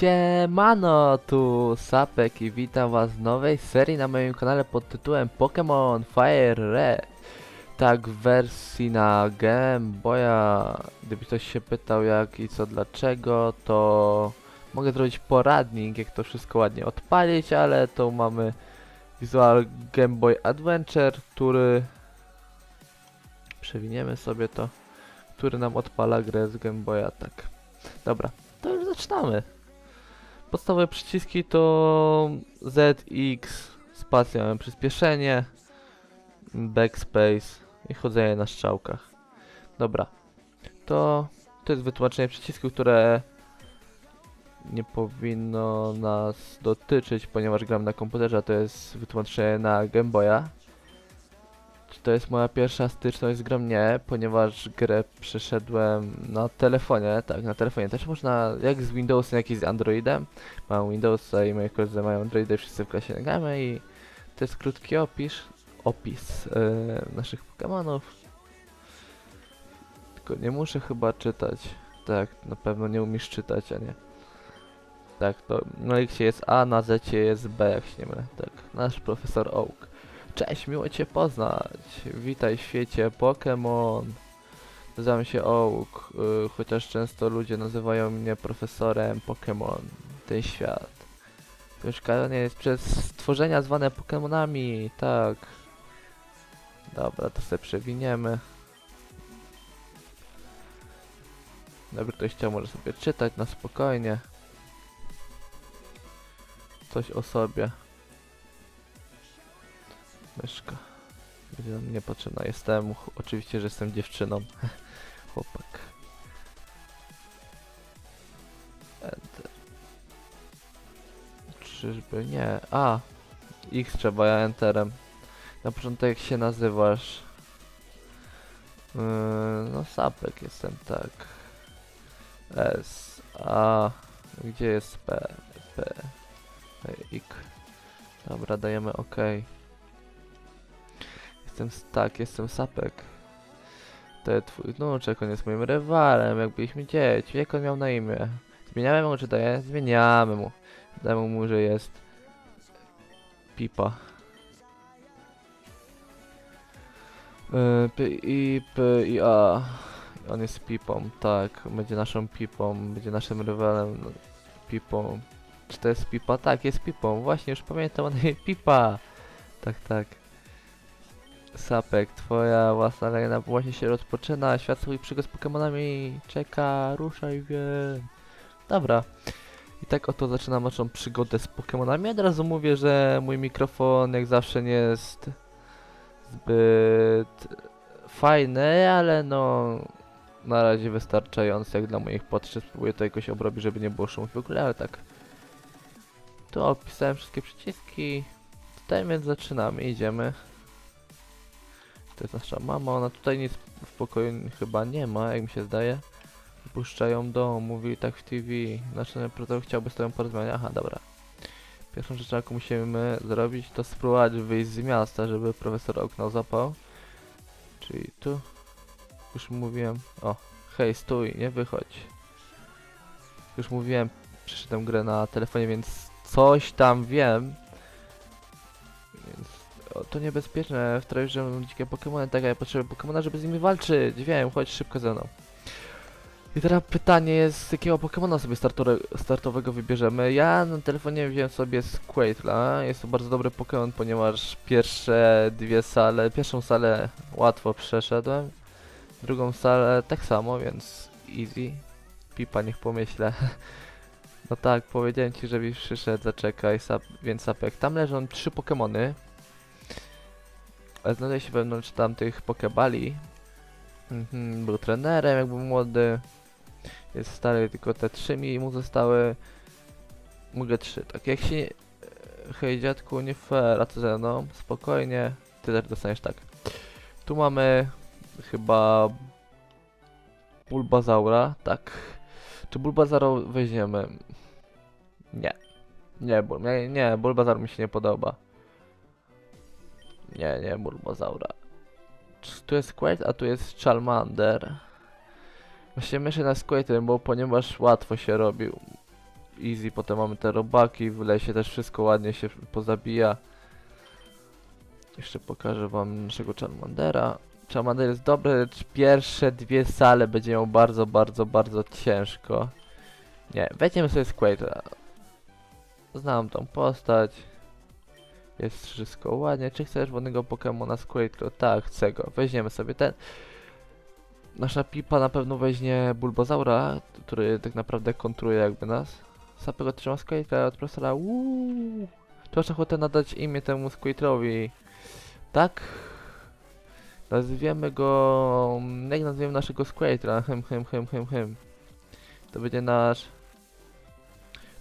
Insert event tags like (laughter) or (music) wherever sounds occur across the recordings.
Siemano, tu Sapek i witam was w nowej serii na moim kanale pod tytułem Pokémon Fire Red. Tak, w wersji na Game Boya. Gdyby ktoś się pytał jak i co dlaczego, to mogę zrobić poradnik, jak to wszystko ładnie odpalić, ale to mamy Visual Game Boy Adventure, który przewiniemy sobie to, który nam odpala grę z Game Boya, tak. Dobra, to już zaczynamy. Podstawowe przyciski to Z, X, spacja przyspieszenie, backspace i chodzenie na strzałkach. Dobra, to, to jest wytłumaczenie przycisków, które nie powinno nas dotyczyć, ponieważ gram na komputerze, a to jest wytłumaczenie na Game Boya. Czy to jest moja pierwsza styczność z grą? Nie, ponieważ grę przeszedłem na telefonie, tak, na telefonie też można, jak z Windowsem, jak i z Androidem. Mam Windowsa i moi koledzy mają Androida, wszyscy w klasie nagramy i to jest krótki opis, opis yy, naszych Pokémonów. Tylko nie muszę chyba czytać. Tak, na pewno nie umiesz czytać, a nie. Tak, to na X jest A, na Z jest B, jak się nie mylę. Tak, nasz profesor Oak. Cześć, miło Cię poznać. Witaj w świecie Pokémon. Nazywam się Oak, y, chociaż często ludzie nazywają mnie profesorem Pokémon. Ten świat. Mieszkanie jest przez stworzenia zwane Pokémonami, tak. Dobra, to sobie przewiniemy. Dobry, ktoś chciał może sobie czytać na spokojnie. Coś o sobie. Myszka. Będzie nam niepotrzebna. Jestem, oczywiście, że jestem dziewczyną. (laughs) Chłopak. Enter. Czyżby nie? A! X trzeba, ja enterem. Na początek jak się nazywasz? Yy, no sapek jestem, tak. S. A. Gdzie jest? P. P. Ik. Dobra, dajemy OK. Jestem tak, jestem sapek. To jest twój wnuczek, on jest moim rywalem, jak byliśmy dzieci. Jak on miał na imię? Zmieniamy mu czy daje? Zmieniamy mu. Damy mu, że jest Pipa. Y, P, I, P, I, A. On jest Pipą, tak. Będzie naszą Pipą, będzie naszym rywalem. no, Pipą. Czy to jest Pipa? Tak, jest Pipą. Właśnie, już pamiętam, ona (laughs) jest Pipa. Tak, tak. Sapek, twoja własna lejna właśnie się rozpoczyna. Świat swoich przygód z Pokemonami czeka, ruszaj wiem. Dobra. I tak oto zaczynam naszą przygodę z Pokemonami. Od razu mówię, że mój mikrofon jak zawsze nie jest zbyt fajny, ale no na razie wystarczający jak dla moich potrzeb. Spróbuję to jakoś obrobić, żeby nie było szumów w ogóle, ale tak. Tu opisałem wszystkie przyciski. Tutaj więc zaczynamy, idziemy. To jest nasza mama, ona tutaj nic w pokoju chyba nie ma, jak mi się zdaje. Puszczają dom, mówi tak w TV. Znaczy, profesor chciałby z tobą porozmawiać. Aha, dobra. Pierwszą rzeczą, jaką musimy zrobić, to spróbować wyjść z miasta, żeby profesor okno zapał. Czyli tu. Już mówiłem. O, hej, stój, nie wychodź. Już mówiłem, przeszedłem grę na telefonie, więc coś tam wiem. Więc to niebezpieczne, w trawie dzikie Pokemony, tak, ja potrzebuję Pokemona, żeby z nimi walczyć. Wiem, chodź szybko ze mną. I teraz pytanie jest, z jakiego Pokemona sobie startowego wybierzemy. Ja na telefonie wziąłem sobie Squirtla. Jest to bardzo dobry Pokémon, ponieważ pierwsze dwie sale, pierwszą salę łatwo przeszedłem. Drugą salę tak samo, więc easy. Pipa niech pomyślę. (laughs) No tak, powiedziałem ci, żebyś przyszedł, zaczekaj, sap, więc sapek. Tam leżą trzy Pokemony. Znajduje się wewnątrz tamtych Pokebali. Mhm, był trenerem, jak był młody. Jest stary, tylko te trzy mi mu zostały. Mogę trzy, tak jak się... Hej dziadku, nie fair, a co ze mną? Spokojnie, ty też dostaniesz tak. Tu mamy chyba Bulbazaura, tak. Czy Bulbazaura weźmiemy? Nie. Nie, nie, nie, Bulbazaur mi się nie podoba. Nie, nie, Bulbazaura. Czy Tu jest Squirt, a tu jest Charmander. Właśnie myślę na Squirtem, bo ponieważ łatwo się robił. easy, potem mamy te robaki, w lesie też wszystko ładnie się pozabija. Jeszcze pokażę wam naszego Charmandera. Charmander jest dobry, lecz pierwsze dwie sale będzie miał bardzo, bardzo, bardzo ciężko. Nie, weźmiemy sobie Square'a. Znam tą postać. Jest wszystko ładnie. Czy chcesz wodnego Pokemona Squirtle? Tak, chcę go. Weźmiemy sobie ten. Nasza pipa na pewno weźmie Bulbozaura, który tak naprawdę kontruje jakby nas. Sapego trzyma Squirtle od profesora. Uuu. Masz ochotę nadać imię temu Squirtle'owi? Tak? Nazwiemy go... Jak nazwiemy naszego Squirtle'a? Hym, hym, hym, hym, hym. To będzie nasz...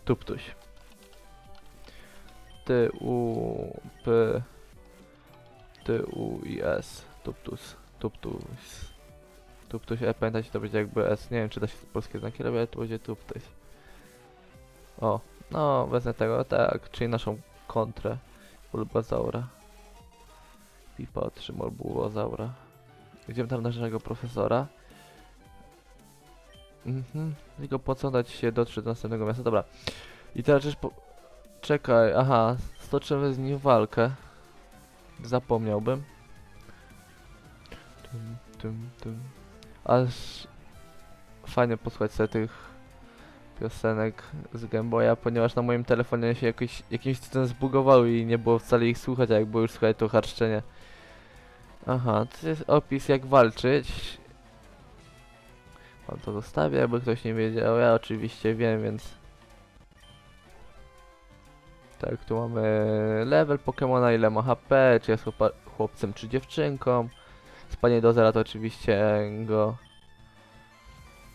Tuptuś. T U P T U I S. Tuptus Tuptus. Tuptuś, e, pamiętajcie to będzie jakby S, nie wiem czy da się polskie znaki robić, ale to będzie Tuptuś O, no wezmę tego, tak, czyli naszą kontrę. Bulbazaura. Pipa otrzymał Bulbazaura. Idziemy tam naszego profesora. Mhm, tylko po co dać się dotrzeć do następnego miasta, dobra. I teraz też po... Czekaj, aha, stoczymy z nim walkę. Zapomniałbym. Tum, tum, tum. Aż fajnie posłuchać sobie tych piosenek z Gameboya, ponieważ na moim telefonie się jakoś, jakimś cudem zbugowały i nie było wcale ich słuchać, a jak było już słuchać to harczenie. Aha, to jest opis jak walczyć. On to zostawię, jakby ktoś nie wiedział. Ja oczywiście wiem, więc tak, tu mamy level Pokemona, ile ma HP, czy jest chłopcem czy dziewczynką. Spanie do zera to oczywiście go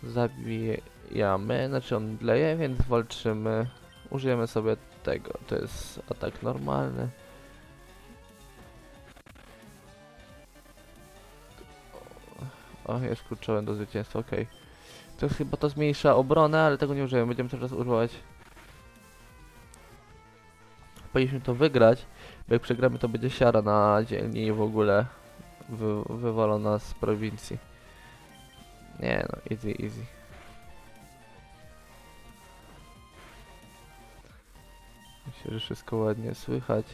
zabijamy, znaczy on leje, więc walczymy. Użyjemy sobie tego, to jest atak normalny. O, jest kluczowym do zwycięstwa, okej. To jest chyba to zmniejsza obronę, ale tego nie użyjemy, będziemy cały czas używać powinniśmy to wygrać, bo jak przegramy to będzie siara na dzielni i w ogóle wy, wywalą nas z prowincji. Nie no, easy, easy. Myślę, że wszystko ładnie słychać.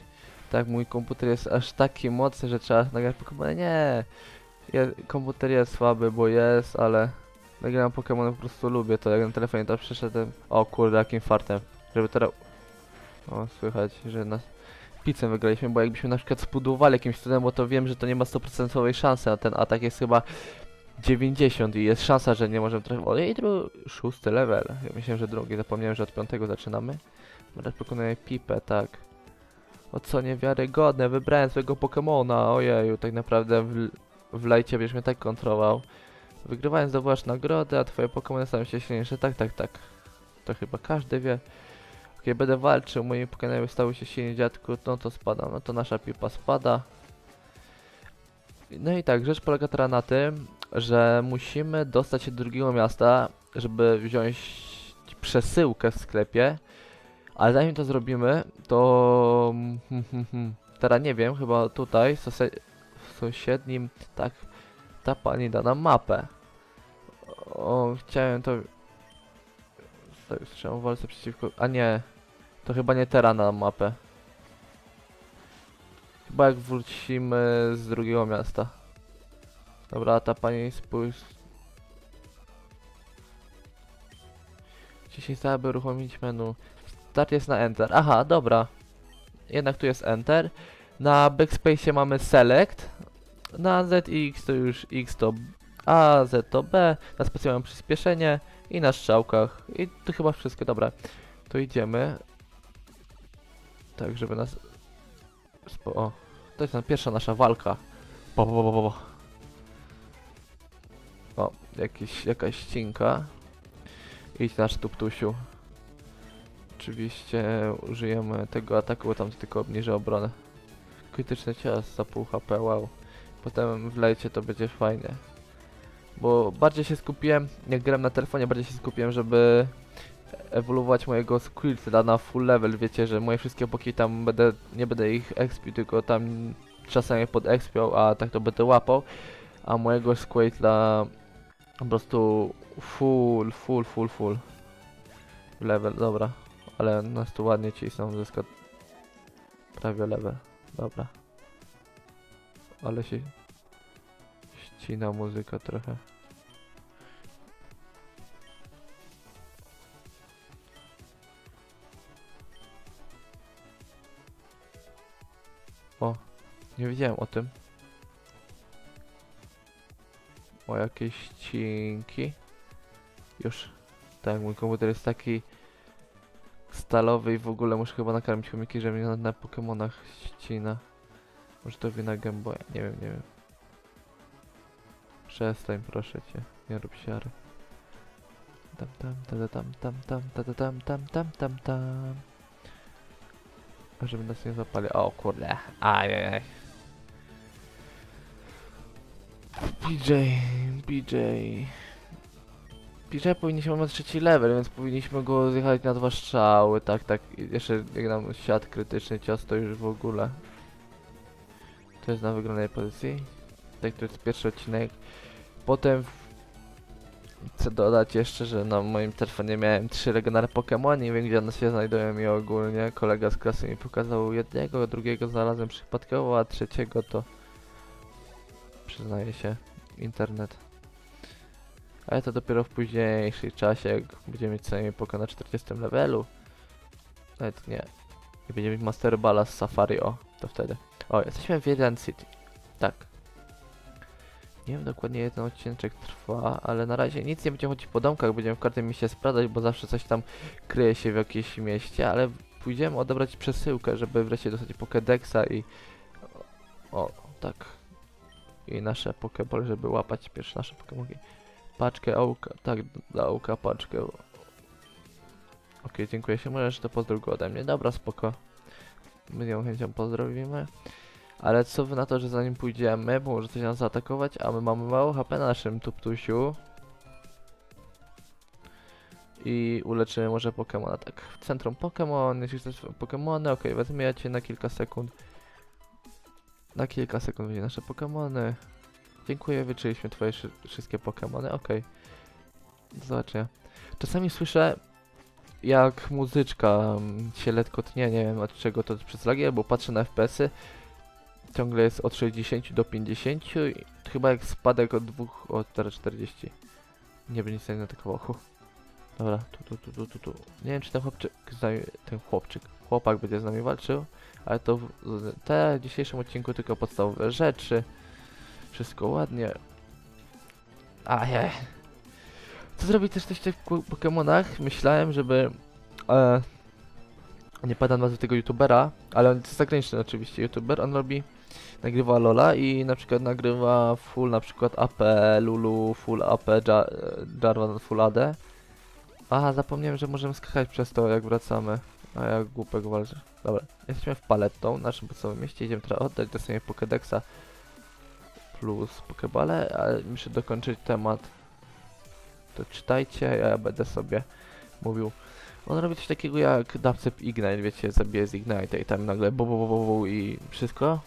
Tak, mój komputer jest aż taki mocny, że trzeba nagrać Pokemon. Nie! Je, komputer jest słaby, bo jest, ale nagram Pokemon po prostu lubię to. Jak na telefonie to przeszedłem. O kurde, jakim fartem. Żeby teraz o, słychać, że na pizzę wygraliśmy, bo jakbyśmy na przykład spudowali jakimś cudem, bo to wiem, że to nie ma 100% szansy, a ten atak jest chyba 90 i jest szansa, że nie możemy trafić. O, i to był szósty level. Ja myślałem, że drugi, zapomniałem, że od piątego zaczynamy. Teraz pokonuję pipę, tak. O co niewiarygodne, wybrałem swojego Pokemona, ojeju, tak naprawdę w, w lajcie byś mnie tak kontrolował. Wygrywając zdobywasz nagrody, a twoje Pokemony stają się silniejsze, tak, tak, tak. To chyba każdy wie. Jak będę walczył, moje Pokémony stały się silni dziadku, no to spada, no to nasza pipa spada. No i tak, rzecz polega teraz na tym, że musimy dostać się do drugiego miasta, żeby wziąć przesyłkę w sklepie. Ale zanim to zrobimy, to... hmm, hmm, hmm, Teraz nie wiem, chyba tutaj, w sąsiednim, tak, ta pani da nam mapę. O, chciałem to... Tak, słyszałem walce przeciwko... A nie, to chyba nie teraz na mapę. Chyba jak wrócimy z drugiego miasta. Dobra, ta pani spójrz. 10 stała, by uruchomić menu. Start jest na Enter. Aha, dobra. Jednak tu jest Enter. Na Backspace mamy Select. Na ZX to już X to A, Z to B. Na spacji mamy przyspieszenie. I na strzałkach. I to chyba wszystko, dobra. To idziemy. Tak, żeby nas... Spo... O, to jest pierwsza nasza walka. Bo, bo, bo, bo. O, jakiś, jakaś ścinka. Idź nasz tuptusiu. Oczywiście użyjemy tego ataku, bo tam tylko obniży obronę. Krytyczny cios za pół HP, wow. Potem w lejcie to będzie fajnie. Bo bardziej się skupiłem, jak grałem na telefonie, bardziej się skupiłem, żeby ewoluować mojego Squirtla na full level. Wiecie, że moje wszystkie boki tam będę, nie będę ich expił, tylko tam czasami pod expią, a tak to będę łapał. A mojego Squirtla po prostu full, full, full, full. Level, dobra. Ale nas tu ładnie cisną, zyska prawie level. Dobra. Ale się ścina muzyka trochę. O, nie wiedziałem o tym. O jakieś ścinki. Już. Tak, mój komputer jest taki stalowy i w ogóle muszę chyba nakarmić chomiki, że mnie na, na Pokemonach ścina. Może to wina Game Boya, nie wiem, nie wiem. Przestań, proszę cię, nie rób siary. Tam tam tam tam tam tam tam tam tam tam tam tam Żeby nas nie zapali. O kurde. Ajajaj. BJ, BJ. BJ powinniśmy mieć trzeci level, więc powinniśmy go zjechać na dwa strzały, tak, tak. Jeszcze jak nam siat krytyczny cios, to już w ogóle. To jest na wygranej pozycji. Tak, to jest pierwszy odcinek. Potem chcę dodać jeszcze, że na moim telefonie miałem trzy legendarne Pokémon, nie wiem gdzie one się znajdują i ogólnie kolega z klasy mi pokazał jednego, drugiego znalazłem przypadkowo, a trzeciego to przyznaję się, internet. Ale to dopiero w późniejszym czasie, jak będziemy mieć co najmniej Poké na 40 levelu. Nawet nie. I będziemy mieć Master Balla z Safari, o, to wtedy. O, jesteśmy w Jeden City. Tak. Nie wiem dokładnie jak ten odcinek trwa, ale na razie nic nie będzie chodzić po domkach, będziemy w każdym mieście sprawdzać, bo zawsze coś tam kryje się w jakimś mieście, ale pójdziemy odebrać przesyłkę, żeby wreszcie dostać Pokédexa i... O, tak. I nasze Pokéball, żeby łapać pierwsze nasze Pokémonki. Paczkę ołka, tak, dla ołka paczkę. Okej, dziękuję się, możesz to pozdrów go ode mnie. Dobra, spoko. My ją chęcią pozdrowimy. Ale co wy na to, że zanim pójdziemy, bo może coś nas zaatakować, a my mamy mało HP na naszym tuptusiu. I uleczymy może Pokemona, tak. W centrum Pokemon, jeśli chcesz Pokemony, okej, wezmę ja cię na kilka sekund. Na kilka sekund będzie nasze Pokemony. Dziękuję, wyczuliśmy twoje wszy- wszystkie Pokemony, okej. Do zobaczenia. Czasami słyszę, jak muzyczka mm, się letko tnie, nie wiem od czego to przez lagi, bo patrzę na FPS-y ciągle jest od 60 do 50 i chyba jak spadek od 2 od teraz 40 nie będzie nic nie atakował Hu. dobra tu tu tu tu tu nie wiem czy ten chłopczyk ten chłopczyk chłopak będzie z nami walczył ale to w te w dzisiejszym odcinku tylko podstawowe rzeczy. Wszystko ładnie. Ajaj. Co zrobić też w tych Pokemonach myślałem żeby e, nie padam nazwy tego youtubera, ale on jest zagraniczny oczywiście youtuber, on robi, nagrywa Lola i na przykład nagrywa full na przykład AP, Lulu, full AP, Ja- Jarvan full AD. Aha, zapomniałem, że możemy skakać przez to jak wracamy, a jak głupek walczy. Dobra, jesteśmy w Paletą, naszym podstawowym mieście, idziemy teraz oddać do sobie Pokédexa plus Pokebale, ale muszę dokończyć temat. To czytajcie, ja będę sobie mówił on robi coś takiego jak Dubstep Ignite, wiecie, zabije z Ignite i tam nagle bu, bu i wszystko.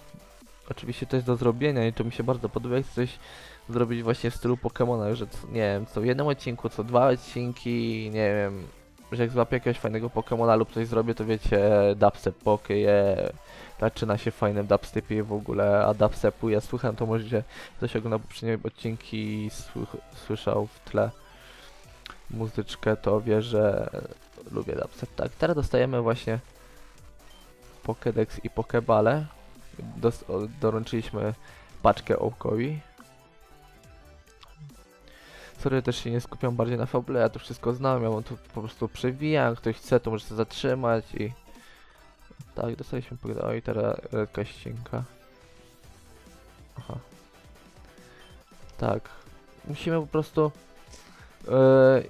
Oczywiście jest do zrobienia i to mi się bardzo podoba, jak coś zrobić właśnie w stylu Pokemona, że co, nie wiem, co w jednym odcinku, co dwa odcinki, nie wiem, że jak złapię jakiegoś fajnego Pokemona lub coś zrobię, to wiecie, Dubstep Pokeje, zaczyna się fajnym dubstepie w ogóle, a dubstepu ja słucham, to możecie, ktoś oglądał poprzednie odcinki i słyszał w tle muzyczkę, to wie, że lubię dubstep. Tak, teraz dostajemy właśnie Pokédex i Pokebale. O, doręczyliśmy paczkę Ołkowi. Sorry, też się nie skupiam bardziej na fabule, ja to wszystko znam, ja wam tu po prostu przewijam, ktoś chce, to może się zatrzymać i... Tak, dostaliśmy Pokédex, oj, teraz redka ścinka. Aha. Tak. Musimy po prostu... Yy,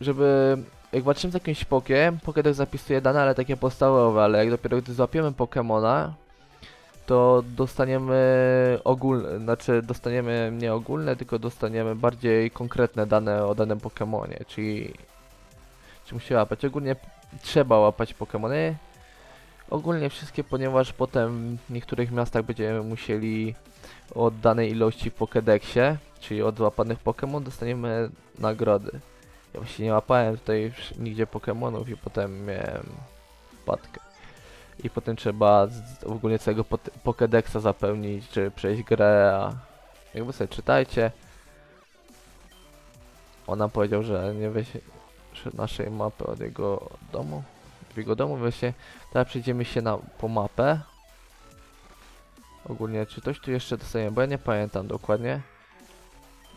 żeby jak walczymy z jakimś pokiem, Pokédex zapisuje dane, ale takie podstawowe, ale jak dopiero gdy złapiemy Pokemona, to dostaniemy ogólne, znaczy dostaniemy nie ogólne, tylko dostaniemy bardziej konkretne dane o danym Pokemonie, czyli czy musi łapać. Ogólnie trzeba łapać Pokemony. Ogólnie wszystkie, ponieważ potem w niektórych miastach będziemy musieli od danej ilości w Pokédexie, czyli od złapanych Pokémon, dostaniemy nagrody. Ja właśnie nie łapałem tutaj nigdzie Pokemonów i potem miałem wpadkę. I potem trzeba z, ogólnie całego Pokédexa zapełnić, czy przejść grę, a jakby sobie czytajcie. On nam powiedział, że nie weź naszej mapy od jego domu. W jego domu właśnie. Teraz przejdziemy się na, po mapę. Ogólnie, czy coś tu jeszcze dostaniemy, bo ja nie pamiętam dokładnie.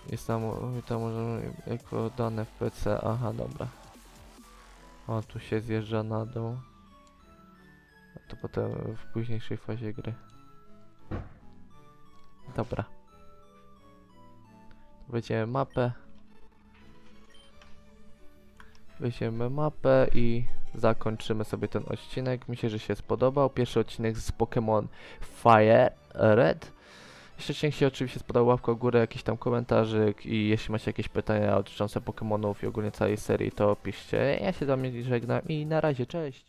Jest tam, tam możemy jako dane w PC, aha, dobra. O, tu się zjeżdża na dół. To potem w późniejszej fazie gry. Dobra. Weźmiemy mapę. Weźmiemy mapę i zakończymy sobie ten odcinek. Myślę, że się spodobał. Pierwszy odcinek z Pokémon Fire Red. Jeśli się oczywiście spodobał, łapka w górę, jakiś tam komentarzyk i jeśli macie jakieś pytania dotyczące Pokémonów i ogólnie całej serii, to piszcie. Ja się z wami żegnam i na razie, cześć!